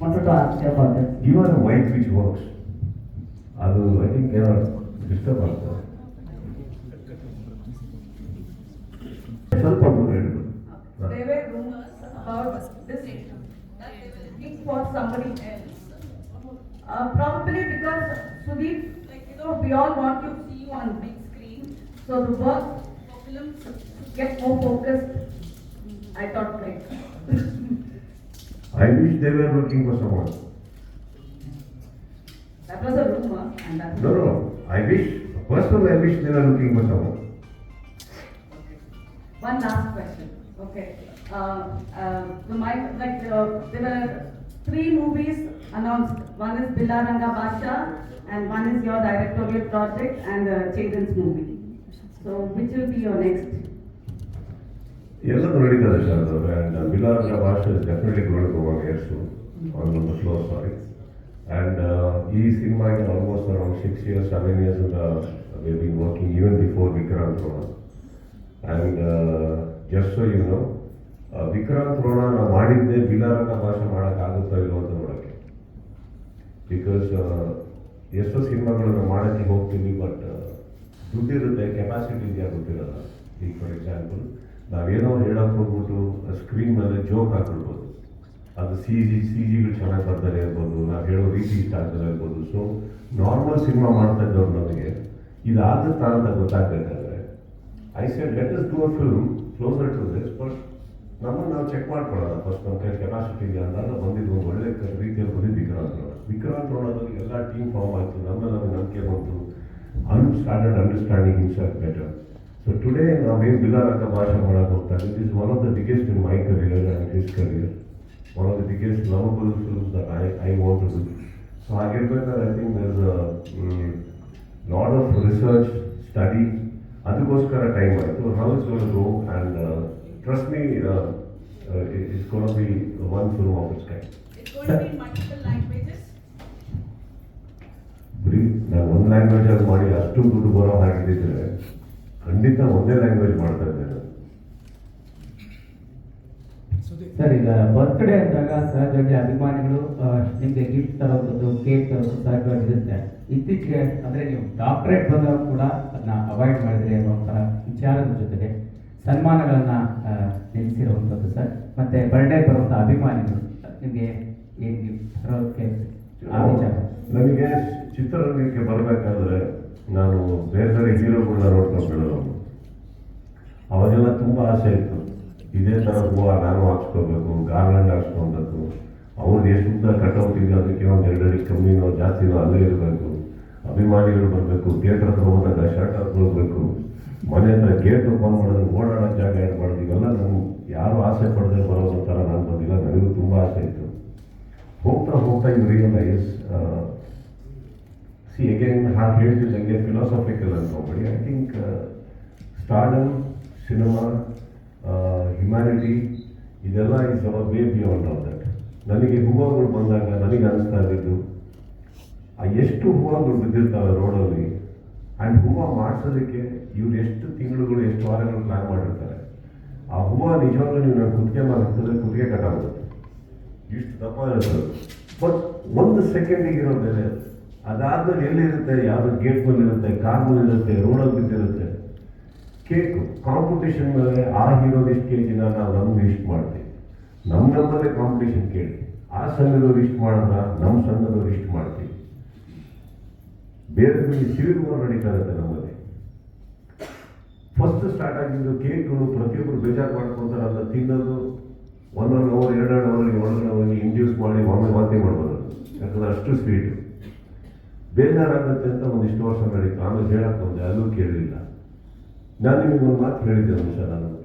wanted to ask you about this. Given a mic which works, ಅದು I think ಏನೋ disturb ಆಗ್ತದೆ ಸ್ವಲ್ಪ ದೂರ ಇಡು. There were rumors about this that they were looking for somebody else. Uh, probably because Sudeep, like you know, we all want to see you on big screen, so the work for films get more focused. I thought like. I wish they were looking for someone. that was a rumor, and that. No, no, I wish, personally, I wish they were looking for someone. One last question. Okay. Uh, uh, the my, like uh, there were three movies announced. One is Bilaranga Basha, and one is your directorial project and uh, Chetan's movie. So which will be your next? ಎಲ್ಲದೂ ನಡೀತದೆ sir ಅದು. And Billaranga Bhasha definitely gold Govan years on the slow sorry and ಈ ಸಿನಿಮಾಗೆ almost around six years seven years we been working even before Vikrant Rona and just so you know Vikrant Rona ನಾವು ಮಾಡಿದ್ದೆ ಬಿಲಾರಂಗ ಭಾಷೆ ಮಾಡೋಕ್ಕಾಗುತ್ತೋ ಇಲ್ಲೋ ಅಂತ ನೋಡೋಕ್ಕೆ. Because ಎಷ್ಟೋ ನಾವು ಮಾಡೋಕ್ಕೆ ಹೋಗ್ತೀವಿ ಬಟ್ ದುಡ್ಡಿರುತ್ತೆ ಕೆಪಾಸಿಟಿ ಇದೆಯಾ ಗೊತ್ತಿರಲ್ಲ. ಈಗ ಫಾರ್ ಎಕ್ಸಾಂಪಲ್ ನಾವೇನೋ ಹೇಳಕ್ಕೆ ಹೋಗ್ಬಿಟ್ಟು ಸ್ಕ್ರೀನ್ ಮೇಲೆ ಜೋಕ್ ಹಾಕೊಳ್ಬೋದು ಅದು ಸಿ ಜಿ ಸಿ ಜಿಗಳು ಚೆನ್ನಾಗಿ ಬರ್ತಾರೆ ಇರ್ಬೋದು, ನಾವು ಹೇಳೋ ರೀತಿ ಇಷ್ಟ ಆಗ್ತಾರೆ ಇರ್ಬೋದು. ಸೊ ನಾರ್ಮಲ್ ಸಿನಿಮಾ ಮಾಡ್ತಾ ಇದ್ದವ್ರು ನಮಗೆ ಇದಾದ ಅಂತ ಗೊತ್ತಾಗಬೇಕಾದ್ರೆ I said let us do a film closer to this but ನಮ್ಮನ್ನು ನಾವು ಚೆಕ್ ಮಾಡ್ಕೊಳ್ಳೋಣ ಫಸ್ಟ್ ನಮ್ಮ ಕೈ ಕೆಪಾಸಿಟಿ ಇದೆ ಅಂತಂದ್ರೆ ಬಂದಿದ್ದು ಒಂದು ಒಳ್ಳೆ ರೀತಿಯಲ್ಲಿ ಬಂದಿದ್ದು ವಿಕ್ರಾಂತ್ ರೋಣ. ವಿಕ್ರಾಂತ್ ರೋಣದಲ್ಲಿ ಎಲ್ಲ ಟೀಮ್ ಫಾರ್ಮ್ ಆಯಿತು ನಮ್ಮ ನಮಗೆ ನಂಬಿಕೆ ಬಂತು. And started understanding in better so today ನಾವೇನು ಬಿಲಾರಕ ಭಾಷೆ ಮಾಡೋಕೆ ಹೋಗ್ತಾ ಇದ್ದೀವಿ is one of the biggest in my career and his career one of the biggest lovable films that I I want to do so ಹಾಗಿರ್ಬೇಕಾದ್ರೆ I think there lot of research study ಅದಕ್ಕೋಸ್ಕರ time ಆಯಿತು how is goal go and trust me it's goal be one film of its time It's going to be in multiple languages. ಬಿಡಿ ನಾನು ಒಂದು ಲ್ಯಾಂಗ್ವೇಜಲ್ಲಿ ಮಾಡಿ ಅಷ್ಟು ದುಡ್ಡು ಬರೋ ಹಾಗಿದ್ದರೆ ಖಂಡಿತ ಒಂದೇ ಲ್ಯಾಂಗ್ವೇಜ್ ಮಾಡ್ತಾ ಇದ್ದೆ ನಾನು ಸರ್ ಈಗ ಬರ್ತ್ಡೇ ಅಂದಾಗ ಸಹಜವಾಗಿ ಅಭಿಮಾನಿಗಳು ನಿಮಗೆ ಗಿಫ್ಟ್ ತರೋದು ಕೇಕ್ ತರೋದು ಸಹಜವಾಗಿರುತ್ತೆ. ಇತ್ತೀಚೆಗೆ ಅಂದ್ರೆ ನೀವು ಡಾಕ್ಟರೇಟ್ ಬಂದಾಗ ಕೂಡ ಅದನ್ನ ಅವಾಯ್ಡ್ ಮಾಡಿದ್ರಿ ಅನ್ನೋ ಒಂಥರ ವಿಚಾರದ ಜೊತೆಗೆ ಸನ್ಮಾನಗಳನ್ನು ನಿಲ್ಲಿಸಿರುವಂಥದ್ದು ಸರ್. ಮತ್ತೆ ಬರ್ಡೇ ಬರುವಂಥ ಅಭಿಮಾನಿಗಳು ನಿಮಗೆ ಏನು ಗಿಫ್ಟ್ ತರೋದಕ್ಕೆ ಆ ವಿಚಾರ? ನನಗೆ ಚಿತ್ರರಂಗಕ್ಕೆ ಬರಬೇಕಾದ್ರೆ ನಾನು ಬೇರೆ ಬೇರೆ ಹೀರೋಗಳನ್ನ ನೋಡ್ಕೊಂಡು ಬೆಳೆದವನು ಅವಾಗೆಲ್ಲ ತುಂಬ ಆಸೆ ಇತ್ತು. ಇದೇ ಥರ ಹೂವು ನಾನು ಹಾಕ್ಸ್ಕೋಬೇಕು ಗಾರ್ಲೆಂಡ್ ಹಾಕ್ಸ್ಕೊಬೇಕು ಅವ್ರದ್ದು ಎಷ್ಟು ಕಟೌಟ್ ಇದೆ ಅದಕ್ಕೆ ಒಂದು ಎರಡಡಿ ಕಮ್ಮಿನೋ ಜಾಸ್ತಿನೋ ಅಲ್ಲೇ ಇರಬೇಕು. ಅಭಿಮಾನಿಗಳು ಬರಬೇಕು ಥಿಯೇಟರ್ ಹತ್ರ ಹೋದಾಗ ಶರ್ಟ್ ಹಾಕ್ಕೊಳ್ಬೇಕು. ಮನೆ ಹತ್ರ ಗೇಟ್ ಓಪನ್ ಮಾಡೋದು ಓಡಾಡೋ ಜಾಗ ಏನು ಮಾಡೋದು ಇವೆಲ್ಲ ನಾನು ಯಾರು ಆಸೆ ಪಡದೆ ಬರೋ ಥರ ನಾನು ಬಂದಿಲ್ಲ. ನನಗೂ ತುಂಬ ಆಸೆ ಇತ್ತು. ಹೋಗ್ತಾ ಹೋಗ್ತಾ ಇವ್ರಿಗೆಲ್ಲ ರಿಯಲೈಸ್ ಸಿ ಅಗೇನ್ ಹಾಗೆ ಹೇಳ್ತಿದ್ದಂಗೆ philosophical ಅನ್ಕೊಂಬಿಡಿ I think stardom cinema humanity ಇದೆಲ್ಲ is our way beyond all that ನನಗೆ ಹೂವಗಳು ಬಂದಾಗ ನನಗೆ ಅನಿಸ್ತಾ ಇದ್ದಿದ್ದು ಎಷ್ಟು ಹೂವಗಳು ಬಿದ್ದಿರ್ತಾವೆ ರೋಡಲ್ಲಿ ಆ್ಯಂಡ್ ಹೂವು ಮಾಡಿಸೋದಕ್ಕೆ ಇವ್ರು ಎಷ್ಟು ತಿಂಗಳುಗಳು, ಎಷ್ಟು ವಾರಗಳು ಪ್ಲ್ಯಾನ್ ಮಾಡಿರ್ತಾರೆ. ಆ ಹೂವು ನಿಜವಾಗ್ಲೂ ನೀವು ನಾನು ಕುತ್ತಿಗೆ ಮಾಡಿಸ್ತದೆ ಕುತ್ತಿಗೆ ಕಟ್ಟಾಗುತ್ತೆ ಇಷ್ಟು ದಪ್ಪ ಇರುತ್ತೆ ಬಟ್ ಒಂದು ಸೆಕೆಂಡಿಗೆ ಇರೋ ಬೆಲೆ ಅದಾದ್ಮೇಲೆ ಎಲ್ಲಿರುತ್ತೆ? ಯಾವ್ದು ಗೇಟ್ ಮೇಲೆ ಇರುತ್ತೆ ಕಾರ್ ಮೇಲೆ ಇರುತ್ತೆ ರೋಡಲ್ಲಿ ಬಿದ್ದಿರುತ್ತೆ. ಕೇಕು ಕಾಂಪಿಟೇಷನ್ ಮೇಲೆ ಆ ಹೀರೋದು ಇಷ್ಟು ಕೆ ಜಿನ ನಾವು ನಮ್ಗೆ ಇಷ್ಟು ಮಾಡ್ತೀವಿ. ನಮ್ಮ ನಮ್ಮಲ್ಲೇ ಕಾಂಪಿಟೇಷನ್ ಕೇಳಿ. ಆ ಸಂಘದವ್ರು ಇಷ್ಟು ಮಾಡಲ್ಲ ನಮ್ಮ ಸಂಘದವ್ರು ಇಷ್ಟು ಮಾಡ್ತೀವಿ. ಬೇರೆ ಸಿವಿಲ್ ನಡೀತಾ ಇರುತ್ತೆ ನಮ್ಮಲ್ಲಿ. ಫಸ್ಟ್ ಸ್ಟಾರ್ಟ್ ಆಗಿದ್ದು ಕೇಕ್ಗಳು ಪ್ರತಿಯೊಬ್ಬರು ಬೇಜಾರು ಮಾಡ್ಕೊತಾರೆ ಅದನ್ನ ತಿನ್ನೋದು ಒನ್ ಒನ್ ಅವರ್ ಎರಡೆರಡು ಅವರ್ಗೆ ಒಳಗಡೆ ಹೋಗಿ ಇಂಡ್ಯೂಸ್ ಮಾಡಿ ಒಮ್ಮೆ ವಾಂತಿ ಮಾಡ್ಬೋದು. ಯಾಕಂದ್ರೆ ಅಷ್ಟು ಸ್ವೀಟು ಬೇಜಾರಾಗುತ್ತೆ ಅಂತ ಒಂದಿಷ್ಟು ವರ್ಷ ನಡೀತು. ಆಮೇಲೆ ಹೇಳಕ್ಕೆ ಬಂದೆ, ಅಲ್ಲೂ ಕೇಳಲಿಲ್ಲ ನಾನು ನಿಮಗೆ ಒಂದು ಮಾತು ಹೇಳಿದ್ದೆ ಸಲ ನಾನು